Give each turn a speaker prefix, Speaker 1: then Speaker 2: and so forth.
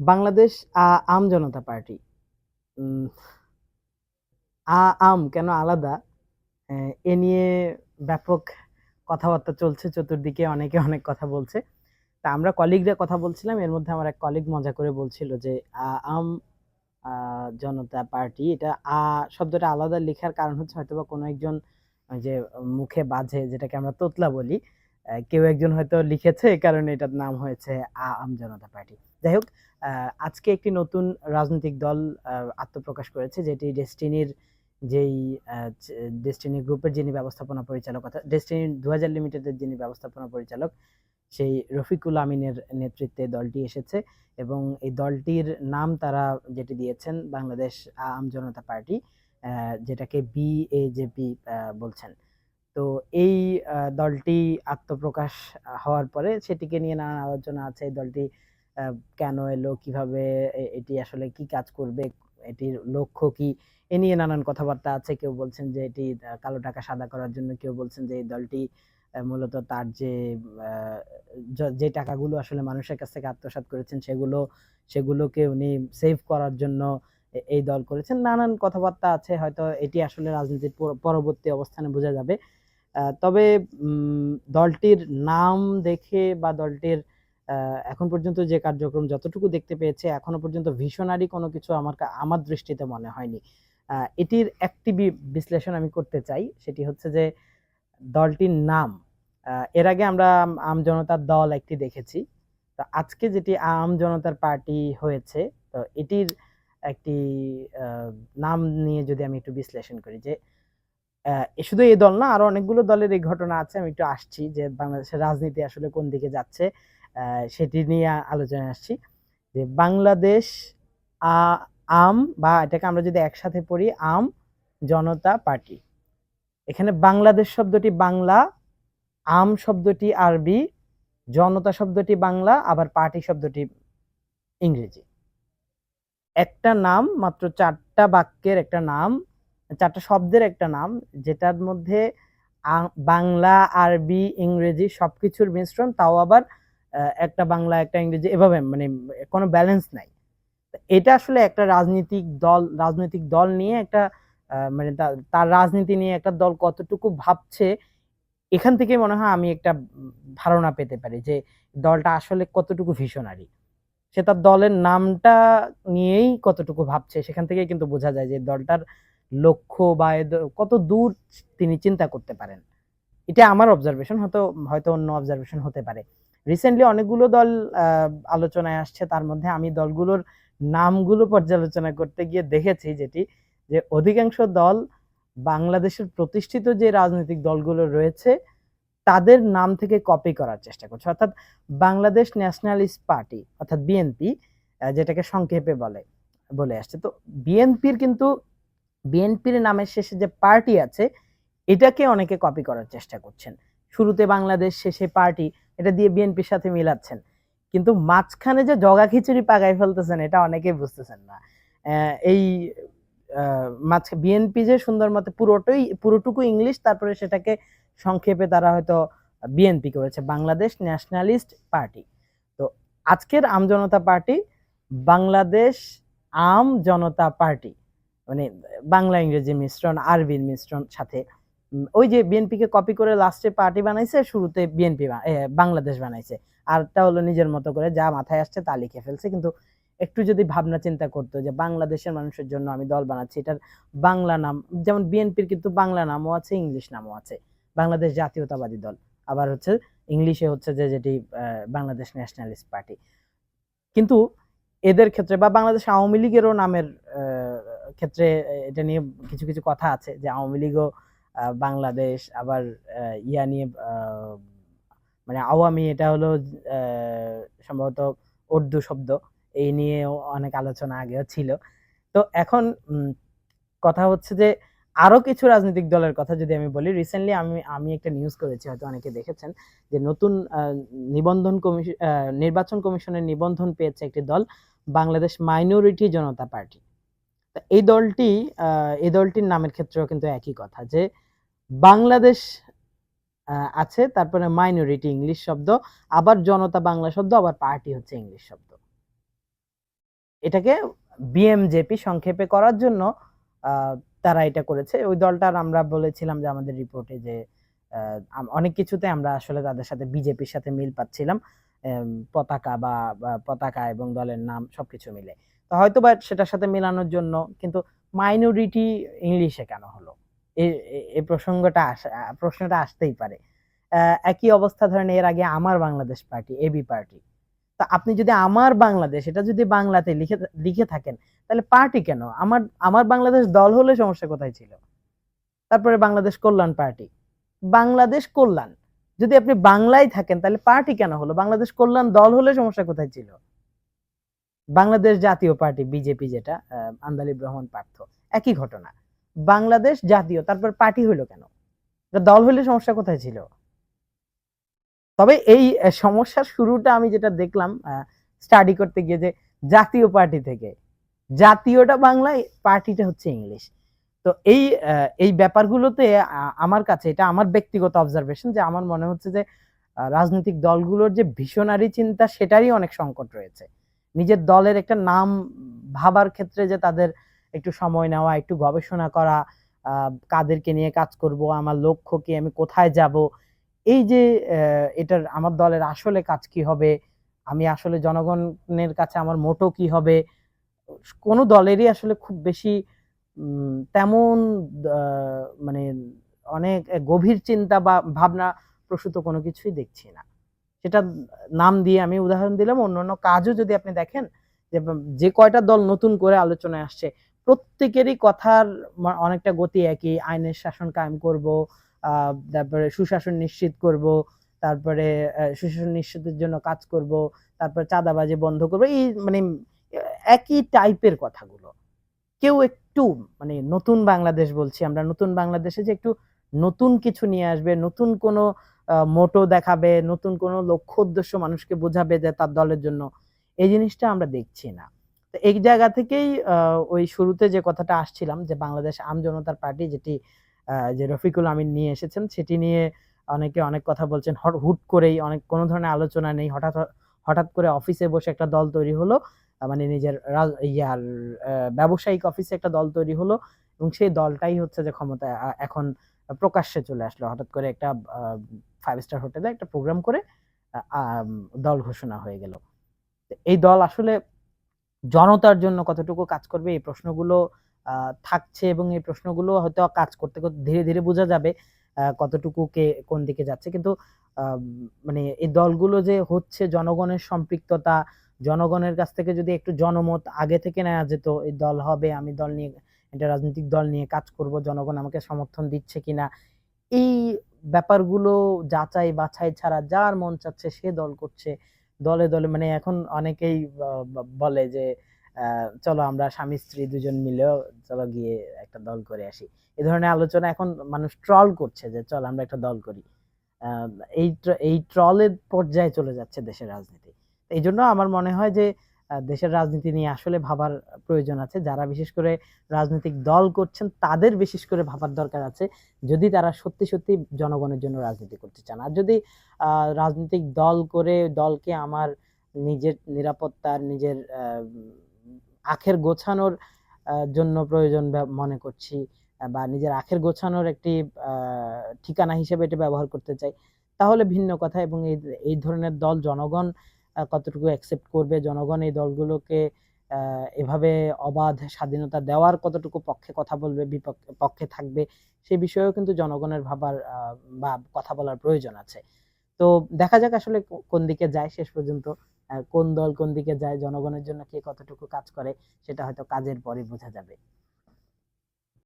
Speaker 1: বাংলাদেশ আ আম Janata party. আ আম কেন আলাদা? এ নিয়ে ব্যাপক কথাবার্তা চলছে চতুর্দিকে অনেকে অনেক কথা বলছে। তা আমরা কলিগরা কথা বলছিলাম। এর মধ্যে আমার এক কলিগ মজা করে বলছিল যে, আ আম জনতা পার্টি এটা আ শব্দটা আলাদা লেখার কারণ হচ্ছে হয়তোবা কোনো একজন যে মুখে বাজে যেটাকে আমরা তোতলা বলি। কেউ একজন হয়তো লিখেছে কারণে এটার নাম হয়েছে আ আম জনতা পার্টি। যাই হোক আজকে একটি নতুন রাজনৈতিক দল আত্মপ্রকাশ করেছে, যেটি ডেস্টিনির যেই ডেস্টিনি গ্রুপের যিনি ব্যবস্থাপনা পরিচালক, অর্থাৎ ডেসটিনি ২০০০ লিমিটেডের যিনি ব্যবস্থাপনা পরিচালক, সেই রফিকুল আমিনের নেতৃত্বে দলটি এসেছে এবং এই দলটির নাম তারা যেটি দিয়েছেন বাংলাদেশ আম জনতা পার্টি যেটাকে বিএজেপি বলছেন। তো এই দলটি আত্মপ্রকাশ হওয়ার পরে সেটিকে নিয়ে নানান আলোচনা আছে। এই দলটি কেন এলো? কীভাবে এটি আসলে কি কাজ করবে? এটির লক্ষ্য কি? এ নিয়ে নানান কথাবার্তা আছে। কেউ বলছেন যে এটি কালো টাকা সাদা করার জন্য, কেউ বলছেন যে এই দলটি মূলত তার যে যে টাকাগুলো আসলে মানুষের কাছ থেকে আত্মসাৎ করেছেন সেগুলো সেগুলোকে উনি সেভ করার জন্য এই দল করেছেন। নানান কথাবার্তা আছে। হয়তো এটি আসলে রাজনীতির পরবর্তী অবস্থানে বোঝা যাবে। তবে দলটির নাম দেখে বা দলটির এখন পর্যন্ত যে কার্যক্রম যতটুকু দেখতে পেয়েছে এখনও পর্যন্ত ভিশনারি কোনো কিছু আমার আমার দৃষ্টিতে মনে হয়নি। এটির একটি বিশ্লেষণ আমি করতে চাই। সেটি হচ্ছে যে দলটির নাম। এর আগে আমরা আম জনতার দল একটি দেখেছি। তো আজকে যেটি আম জনতার পার্টি হয়েছে, তো এটির একটি নাম নিয়ে যদি আমি একটু বিশ্লেষণ করি যে শুধু এই দল না আরও অনেকগুলো দলের এই ঘটনা আছে। আমি একটু আসছি যে বাংলাদেশের রাজনীতি আসলে কোন দিকে যাচ্ছে সেটি নিয়ে আলোচনায় আসছি। যে বাংলাদেশ আম বা এটাকে আমরা যদি একসাথে পড়ি আম জনতা পার্টি। এখানে বাংলাদেশ শব্দটি বাংলা, আম শব্দটি আরবি, জনতা শব্দটি বাংলা আবার পার্টি শব্দটি ইংরেজি। একটা নাম মাত্র চারটা বাক্যের একটা নাম, চারটা শব্দের একটা নাম যেটার মধ্যে বাংলা, আরবি, ইংরেজি সবকিছুর মিশ্রণ তাও আবার একটা বাংলা, একটা ইংরেজি এভাবে মানে কোনো ব্যালেন্স নাই। এটা আসলে একটা রাজনীতিক দল রাজনৈতিক দল নিয়ে একটা মানে তার রাজনীতি নিয়ে একটা দল কতটুকু ভাবছে, এখান থেকেই মনে হয় আমি একটা ধারণা পেতে পারি যে দলটা আসলে কতটুকু ভিশনারি। সে তার দলের নামটা নিয়েই কতটুকু ভাবছে সেখান থেকেই কিন্তু বোঝা যায় যে দলটার লক্ষ্য বা কত দূর তিনি চিন্তা করতে পারেন। এটা আমার অবজারভেশন হয়তো হয়তো অন্য অবজারভেশন হতে পারে। রিসেন্টলি অনেকগুলো দল আলোচনায় আসছে। তার মধ্যে আমি দলগুলোর নামগুলো পর্যালোচনা করতে গিয়ে দেখেছি যেটি, যে অধিকাংশ দল বাংলাদেশের প্রতিষ্ঠিত যে রাজনৈতিক দলগুলো রয়েছে, তাদের নাম থেকে কপি করার চেষ্টা করছে। অর্থাৎ বাংলাদেশ ন্যাশনালিস্ট পার্টি অর্থাৎ বিএনপি যেটাকে সংক্ষেপে বলে বলে আসছে। তো বিএনপির কিন্তু বিএনপির নামের শেষে যে পার্টি আছে, এটাকে অনেকে কপি করার চেষ্টা করছেন। শুরুতে বাংলাদেশ শেষে পার্টি এটা দিয়ে বিএনপির সাথে মিলাচ্ছেন। কিন্তু মাঝখানে যে জগা খিচুড়ি পাকায় ফেলতেছেন এটা অনেকেই বুঝতেছেন না। এই বিএনপি যে সুন্দর মতো পুরোটাই পুরোটুকু ইংলিশ তারপরে সেটাকে সংক্ষেপে তারা হয়তো বিএনপি করেছে বাংলাদেশ ন্যাশনালিস্ট পার্টি। তো আজকের আম জনতা পার্টি বাংলাদেশ আম জনতা পার্টি। মানে বাংলা ইংরেজি মিশ্রণ, আরবির মিশ্রণ সাথে ওই যে বিএনপিকে কপি করে লাস্টে পার্টি বানাইছে, শুরুতে বিএনপি বাংলাদেশ বানাইছে। আরেকটা হলো নিজের মতো করে যা মাথায় আসছে তা লিখে ফেলছে। কিন্তু একটু যদি ভাবনা চিন্তা করতো যে বাংলাদেশের মানুষের জন্য আমি দল বানাচ্ছি। এটার বাংলা নাম যেমন বিএনপির কিন্তু বাংলা নামও আছে, ইংলিশ নামও আছে। বাংলাদেশ জাতীয়তাবাদী দল। আবার হচ্ছে ইংলিশে হচ্ছে যে যেটি বাংলাদেশ ন্যাশনালিস্ট পার্টি। কিন্তু এদের ক্ষেত্রে বা বাংলাদেশ আওয়ামী লীগেরও নামের ক্ষেত্রে এটা নিয়ে কিছু, কিছু কথা আছে যে আওয়ামী লীগও বাংলাদেশ আবার ইয়া নিয়ে মানে আওয়ামী এটা হলো সম্ভবত উর্দু শব্দ। এই নিয়েও অনেক আলোচনা আগেও ছিল। তো এখন কথা হচ্ছে যে আরও কিছু রাজনৈতিক দলের কথা যদি আমি বলি, রিসেন্টলি আমি আমি একটা নিউজ করেছি হয়তো অনেকে দেখেছেন যে নতুন নিবন্ধন কমিশন নির্বাচন কমিশনের নিবন্ধন পেয়েছে একটি দল বাংলাদেশ মাইনরিটি জনতা পার্টি। এই দলটি এই দলটির নামের ক্ষেত্রেও কিন্তু একই কথা যে বাংলাদেশ আছে তারপরে মাইনরিটি ইংলিশ শব্দ, আবার জনতা বাংলা শব্দ, আবার পার্টি হচ্ছে ইংলিশ শব্দ। এটাকে বিএমজেপি সংক্ষেপে করার জন্য তারা এটা করেছে। ওই দলটার আমরা বলেছিলাম যে আমাদের রিপোর্টে যে অনেক কিছুতে আমরা আসলে তাদের সাথে বিজেপির সাথে মিল পাচ্ছিলাম পতাকা বা পতাকা এবং দলের নাম সবকিছু মিলে। তো হয়তো বা সেটার সাথে মেলানোর জন্য কিন্তু মাইনরিটি ইংলিশে কেন হলো? এই- প্রসঙ্গটা প্রশ্নটা আসতেই পারে। একই অবস্থা ধরেন এর আগে আমার বাংলাদেশ পার্টি এবি পার্টি। তা আপনি যদি আমার বাংলাদেশ, এটা যদি বাংলাতে লিখে লিখে থাকেন, তাহলে পার্টি কেন? আমার আমার বাংলাদেশ দল হলে সমস্যা কোথায় ছিল? তারপরে বাংলাদেশ কল্যাণ পার্টি। বাংলাদেশ কল্যাণ, যদি আপনি বাংলায় থাকেন, তাহলে পার্টি কেন হলো? বাংলাদেশ কল্যাণ দল হলে সমস্যা কোথায় ছিল? বাংলাদেশ জাতীয় পার্টি, বিজেপি যেটা আন্দালিব রহমান পার্থ, একই ঘটনা। বাংলাদেশ জাতীয়, তারপর পার্টি হইল কেন? দল হইলে সমস্যা কোথায় ছিল? তবে এই সমস্যার শুরুটা আমি যেটা দেখলাম স্টাডি করতে গিয়ে যে জাতীয় পার্টি থেকে, জাতীয়টা বাংলায়, পার্টিটা হচ্ছে ইংলিশ। তো এই এই ব্যাপারগুলোতে আমার কাছে এটা আমার ব্যক্তিগত অবজারভেশন যে আমার মনে হচ্ছে যে রাজনৈতিক দলগুলোর যে ভিশনারি চিন্তা, সেটারই অনেক সংকট রয়েছে। নিজের দলের একটা নাম ভাবার ক্ষেত্রে যে তাদের একটু সময় নেওয়া, একটু গবেষণা করা কাদেরকে নিয়ে কাজ করব, আমার লক্ষ্য কি, আমি কোথায় যাব? এই যে এটার, আমার দলের আসলে কাজ কি হবে? আমি আসলে জনগণের কাছে আমার মোটো কি হবে? কোনো দলেরই আসলে খুব বেশি তেমন মানে অনেক গভীর চিন্তা বা ভাবনা প্রসূত কোনো কিছুই দেখছি না। সেটা নাম দিয়ে আমি উদাহরণ দিলাম। অন্যান্য কাজও যদি আপনি দেখেন, যে যে কয়টা দল নতুন করে আলোচনায় আসছে প্রত্যেকেরই কথার অনেকটা গতি একই। আইনের শাসন কায়েম করব তারপরে সুশাসন নিশ্চিত করব, তারপরে সুশাসন নিশ্চিতের জন্য কাজ করব, তারপরে চাঁদাবাজি বন্ধ করব। এই মানে একই টাইপের কথাগুলো। কেউ একটু মানে নতুন বাংলাদেশ বলছি আমরা, নতুন বাংলাদেশে যে একটু নতুন কিছু নিয়ে আসবে, নতুন কোনো মোটো দেখাবে, নতুন কোনো লক্ষ্য উদ্দেশ্য মানুষকে বোঝাবে যে তার দলের জন্য, এই জিনিসটা আমরা দেখছি না। এই জায়গা থেকেই ওই শুরুতে যে কথাটা আসছিলাম যে বাংলাদেশ আম জনতার পার্টি যেটি যে রফিকুল আমিন নিয়ে এসেছেন, সেটি নিয়ে অনেকে অনেক কথা বলছেন। হট- করেই অনেক, কোনো ধরনের আলোচনা নেই। হঠাৎ হঠাৎ করে অফিসে বসে একটা দল তৈরি হলো মানে নিজের ইয়ার ব্যবসায়িক অফিসে একটা দল তৈরি হলো এবং সেই দলটাই হচ্ছে যে ক্ষমতা এখন প্রকাশ্যে চলে আসলো। হঠাৎ করে একটা ফাইভ স্টার হোটেলে একটা প্রোগ্রাম করে দল ঘোষণা হয়ে গেল। এই দল আসলে জনতার জন্য কতটুকু কাজ করবে, এই প্রশ্নগুলো থাকছে এবং এই প্রশ্নগুলো হয়তো কাজ করতে করতে ধীরে ধীরে বোঝা যাবে কতটুকু কে কোন দিকে যাচ্ছে। কিন্তু মানে এই দলগুলো যে হচ্ছে জনগণের সম্পৃক্ততা, জনগণের কাছ থেকে যদি একটু জনমত আগে থেকে নেওয়া যেত, এই দল হবে, আমি দল নিয়ে একটা রাজনৈতিক দল নিয়ে কাজ করব, জনগণ আমাকে সমর্থন দিচ্ছে কিনা, এই ব্যাপারগুলো যাচাই বাছাই ছাড়া যার মন চাচ্ছে সে দল করছে। দলে দলে মানে এখন অনেকেই বলে যে চলো আমরা স্বামী, স্ত্রী দুজন মিলেও চলো গিয়ে একটা দল করে আসি। এ ধরনের আলোচনা এখন মানুষ ট্রল করছে যে, চল আমরা একটা দল করি। এই এই ট্রলের পর্যায়ে চলে যাচ্ছে দেশের রাজনীতি। এই জন্য আমার মনে হয় যে দেশের রাজনীতি নিয়ে আসলে ভাবার প্রয়োজন আছে। যারা বিশেষ করে রাজনৈতিক দল করছেন, তাদের বিশেষ করে ভাবার দরকার আছে। যদি তারা সত্যি সত্যি জনগণের জন্য রাজনীতি করতে চান। আর যদি রাজনৈতিক দল করে দলকে আমার নিজের নিরাপত্তার, নিজের আখের গোছানোর জন্য প্রয়োজন মনে করছি, বা নিজের আখের গোছানোর একটি ঠিকানা হিসেবে এটা ব্যবহার করতে চাই, তাহলে ভিন্ন কথা। এবং এই এই ধরনের দল জনগণ কতটুকু অ্যাকসেপ্ট করবে? জনগণ এই দলগুলোকে এভাবে অবাধ স্বাধীনতা দেওয়ার কতটুকু পক্ষে কথা বলবে, বিপক্ষে, পক্ষে থাকবে, সে বিষয়েও কিন্তু জনগণের ভাবার বা কথা বলার প্রয়োজন আছে। তো দেখা যাক আসলে কোন দিকে যায় শেষ পর্যন্ত কোন দল কোন দিকে যায়, জনগণের জন্য কে কতটুকু কাজ করে, সেটা হয়তো কাজের পরে বোঝা যাবে।